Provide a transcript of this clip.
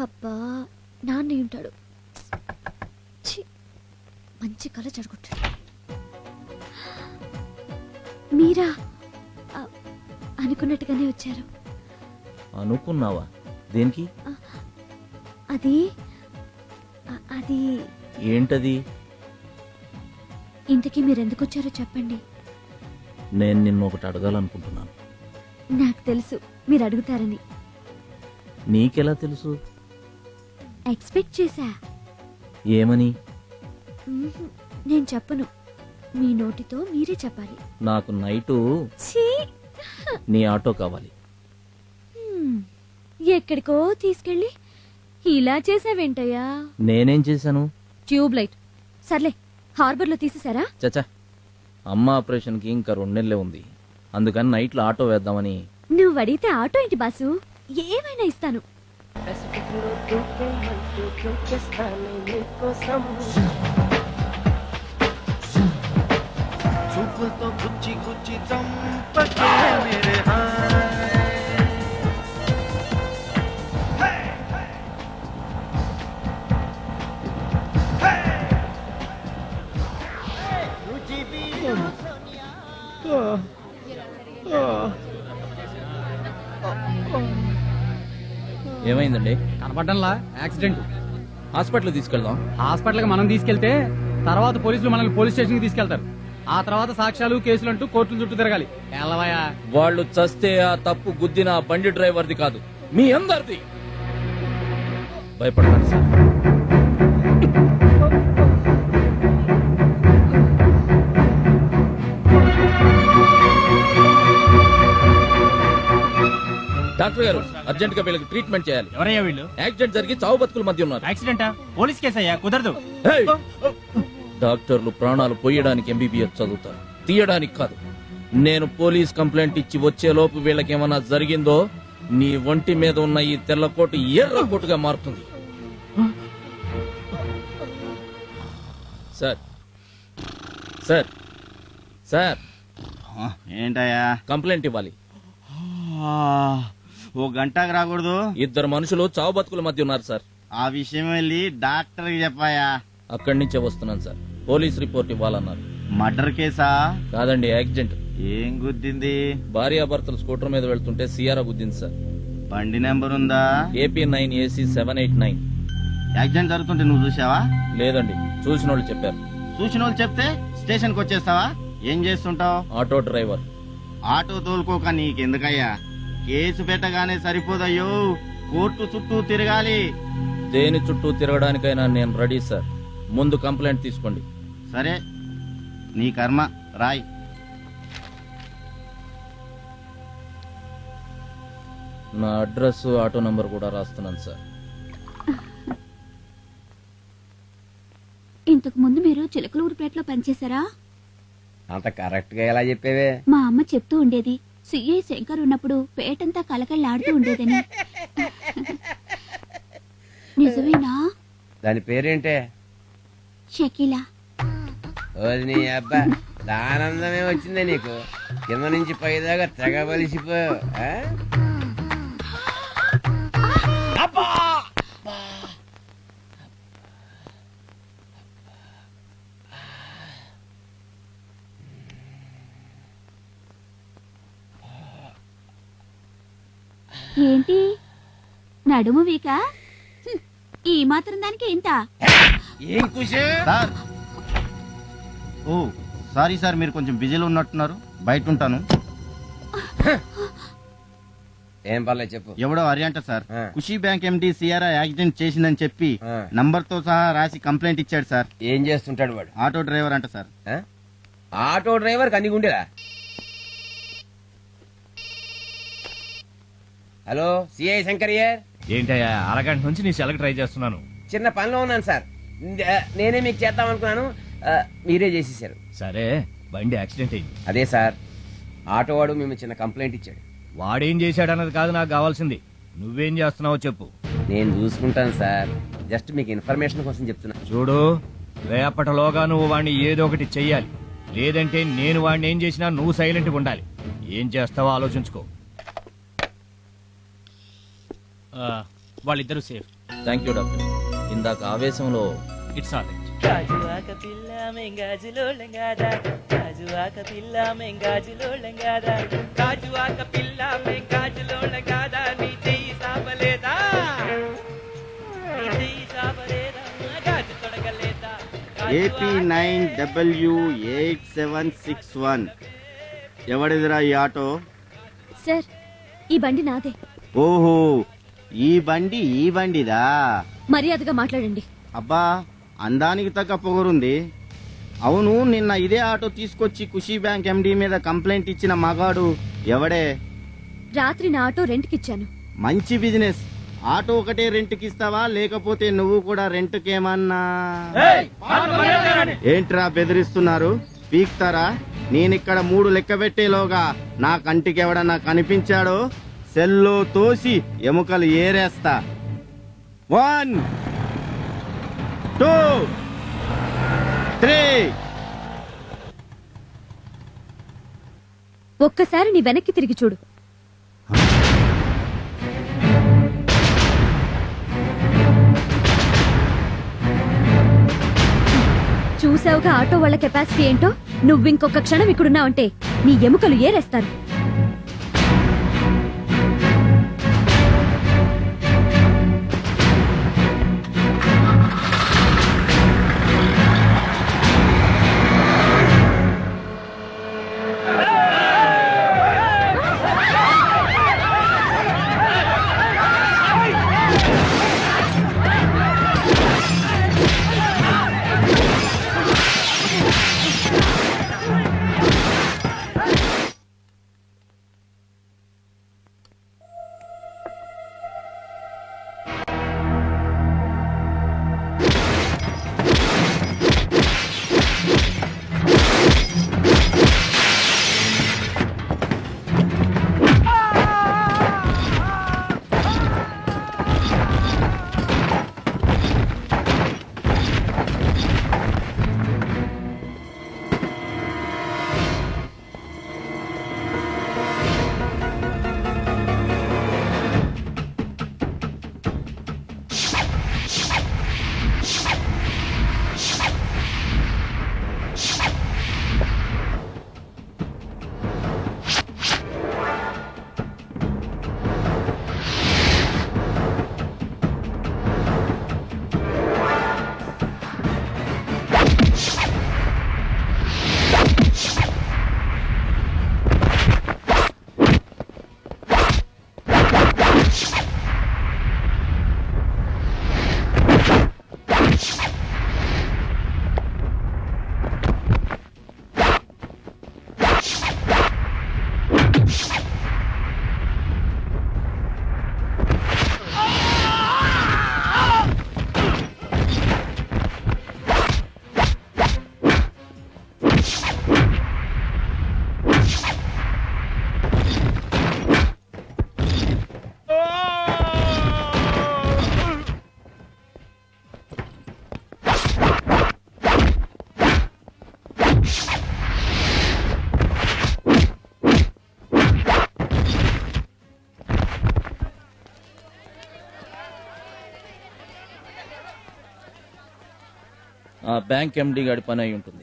అబ్బా నాన్న ఉంటాడు. మంచి కళ చెడగొట్టాడు. మీరా? అనుకున్నట్టుగానే వచ్చారు. అనుకున్నావా? దేనికి? అది అది ఏంటది? ఇంతకీ మీరు ఎందుకు వచ్చారో చెప్పండి. నేను నిన్ను ఒకటి అడగాలనుకుంటున్నాను. నాకు తెలుసు మీరు అడుగుతారని. నీకెలా తెలుసు? ఎక్స్పెక్ట్ చేశా. ఏమని. నేను చెప్పను. మీ నోటితో మీరే చెప్పాలి. నాకు నైటు ఛీ! నీ ఆటో కావాలి. హ్మ్. ఎక్కడికో తీసుకెళ్ళి ఇలా చేసావేంటయ్యా? నేనేం చేశాను? Tube light. సర్లే హార్బర్లో తీసేసారా చచా అమ్మ ఆపరేషన్కి ఇంకా రెండు నెలలే ఉంది. అందుకని నైట్లో ఆటో వేద్దామని నువ్వు అడిగితే ఆటో ఏంటి బాసు? ఏమైనా ఇస్తాను. Lutuke mantuke kestane niko samu छुप तो गुच्ची गुच्ची चंपके मेरे हाथ Oh. ఏమైందండి? కనపడంలా యాక్సిడెంట్. హాస్పిటల్ తీసుకెళ్దాం. హాస్పిటల్కి మనం తీసుకెళ్తే తర్వాత పోలీసులు మనల్ని పోలీస్ స్టేషన్కి తీసుకెళ్తారు. ఆ తర్వాత సాక్ష్యాలు కేసులు అంటూ కోర్టుల చుట్టూ తిరగాలి. వాళ్ళు చస్తే ఆ తప్పు గుద్దిన బండి డ్రైవర్ది కాదు. మీ అందరిది. భయపడకండి సార్. డాక్టర్ గారు అర్జెంట్గా వీళ్ళకి ట్రీట్మెంట్ చేయాలి. ఎవరయ్యా వీళ్ళు? యాక్సిడెంట్ జరిగి చావు బతుకుల మధ్య ఉన్నారు. యాక్సిడెంటా? పోలీస్ కేసు అయ్యా కుదరదు! డాక్టర్లు ప్రాణాలు పోయడానికి ఎంబీబీఎస్ చదువుతారు. తీయడానికి కాదు. నేను పోలీస్ కంప్లైంట్ ఇచ్చి వచ్చే లోపు వీళ్ళకేమన్నా జరిగిందో నీ ఒంటి మీద ఉన్న ఈ తెల్ల కోటు ఎర్ర కోటుగా మారుతుంది. సార్. సార్. సార్. ఏంటయ్యా? కంప్లైంట్ ఇవ్వాలి. ఆ, ఓ గంటకు రాకూడదు. ఇద్దరు మనుషులు చావు బతుకుల మధ్య ఉన్నారు సార్. ఆ విషయం వెళ్ళి డాక్టర్కి చెప్పాయా? అక్కడి నుంచే వస్తున్నాను సార్. పోలీస్ రిపోర్ట్ ఇవ్వాలన్నారు. మర్డర్ కేసా? కాదండి యాక్సిడెంట్. ఏం గుద్దింది? భార్యాభర్తలు స్కూటర్ మీద వెళ్తుంటే సియారా గుద్దింది సార్. బండి నెంబర్ ఉందా? AP nine AC seven eight nine. Accident జరుగుతుంటే నువ్వు చూసావా? లేదండి చూసిన వాళ్ళు చెప్పారు. చూసిన వాళ్ళు చెప్తే స్టేషన్కి వచ్చేస్తావా? ఏం చేస్తుంటావు? Auto driver. ఆటో తోలుకోక నీకెందుకయ్యా? కేసు పెట్టగానే సరిపోదయ్యో. కోర్టు చుట్టూ తిరగాలి. దేని చుట్టూ తిరగడానికైనా నేను రెడీ సార్. ముందు కంప్లైంట్ తీసుకోండి. సరే. నీ కర్మ. రాయ్. నా అడ్రస్ ఆటో నంబర్ కూడా రాస్తున్నాను సార్. ఇంతకు ముందు మీరు చిలకలూరుపేటలో పనిచేశారా? అంత కరెక్ట్గా ఎలా చెప్పేవే? మా అమ్మ చెప్తూ ఉండేది సిఐ శంకర్ ఉన్నప్పుడు పేటంతా కలకళ్ళాడుతూ ఉండేదని. నిజమేనా? దాని పేరేంటే? షకీలా. ఓది నీ అబ్బా దానందమే వచ్చిందే నీకు. కింద నుంచి పైదాకా తెగ బలిసిపోయావు ఏంటి? నడుము వీక? ఈ మాత్రం దానికి ఇంత? ఏం కుషే? సార్. ఓ సారీ సార్ మీరు కొంచెం బిజీలో ఉన్నట్టున్నారు. బయట ఉంటాను ఏం పర్లేదు చెప్పు. ఎవడో అరియంట సార్. ఆ. Khushi bank MD CRI accident చేసిందని చెప్పి ఆ. నంబర్తో సహా రాసి కంప్లైంట్ ఇచ్చాడు సార్. ఏం చేస్తుంటాడు వాడు? ఆటో డ్రైవర్ అంట సార్. ఆ? ఆటో డ్రైవర్ కన్ని గుండెలా హలో సిఐ శంకర్యర్ ఏంటయ్యా అరగంట నుంచి నీ సెలకి ట్రై చేస్తున్నాను. చిన్న పనిలో ఉన్నాను సార్. నేనే మీకు చేద్దాం అనుకున్నాను. మీరే చేసేసారు. సరే బండి యాక్సిడెంట్ అయింది. అదే సార్ ఆటో వాడు మేము చిన్న కంప్లైంట్ ఇచ్చాడు. వాడేం చేశాడన్నది కాదు నాకు కావాల్సింది. నువ్వేం చేస్తున్నావో చెప్పు. నేను చూసుకుంటాను సార్. జస్ట్ మీకు ఇన్ఫర్మేషన్ కోసం చెప్తున్నా. చూడు రేపటిలోగా నువ్వు వాడిని ఏదో ఒకటి చెయ్యాలి. లేదంటే నేను వాడిని ఏం చేసినా నువ్వు సైలెంట్గా ఉండాలి. ఏం చేస్తావో ఆలోచించుకో. వాళ్ళిద్దరూ సేఫ్ థ్యాంక్ యూ డాక్టర్ ఇందాక ఆవేశంలో ఇట్స్ ఆల్ గాజువాక పిల్ల మెంగాజులో లెంగాదా గాజువాక పిల్ల మెంగాజులో లెంగాదా గాజువాక పిల్ల మెంగాజులో లెంగాదా నీ చెయ్యి సాపలేదా నీ చెయ్యి సాపలేదా గాజు తొడగలేదా? AP nine W eight seven six one ఎవడిదిరా ఈ ఆటో? సార్ ఈ బండి నాదే. ఓహో ఈ బండి ఈ బండిదా? మర్యాదగా మాట్లాడండి. అబ్బా అందానికి తగ్గ పొగరుంది. అవును నిన్న ఇదే ఆటో తీసుకొచ్చి ఖుషీ బ్యాంక్ ఎండి మీద కంప్లైంట్ ఇచ్చిన మగాడు ఎవడే? రాత్రి నా ఆటో రెంట్కిచ్చాను. మంచి బిజినెస్. ఆటో ఒకటే రెంట్కి ఇస్తావా లేకపోతే నువ్వు కూడా రెంట్కేమన్నా? ఏంట్రా బెదిరిస్తున్నారు? పీక్తారా? నేనిక్కడ మూడు లెక్క పెట్టేలోగా నా కంటికి ఎవడన్నా కనిపించాడో? సెల్లో తోసి ఎముకలు ఏరేస్తా. One two three. ఒక్కసారి నీ వెనక్కి తిరిగి చూడు. చూసావుగా ఆటో వాళ్ళ కెపాసిటీ ఏంటో? నువ్వు ఇంకొక క్షణం ఇక్కడున్నావంటే నీ ఎముకలు ఏరేస్తారు. బ్యాంక్ ఎండీ గారి పని అయి ఉంటుంది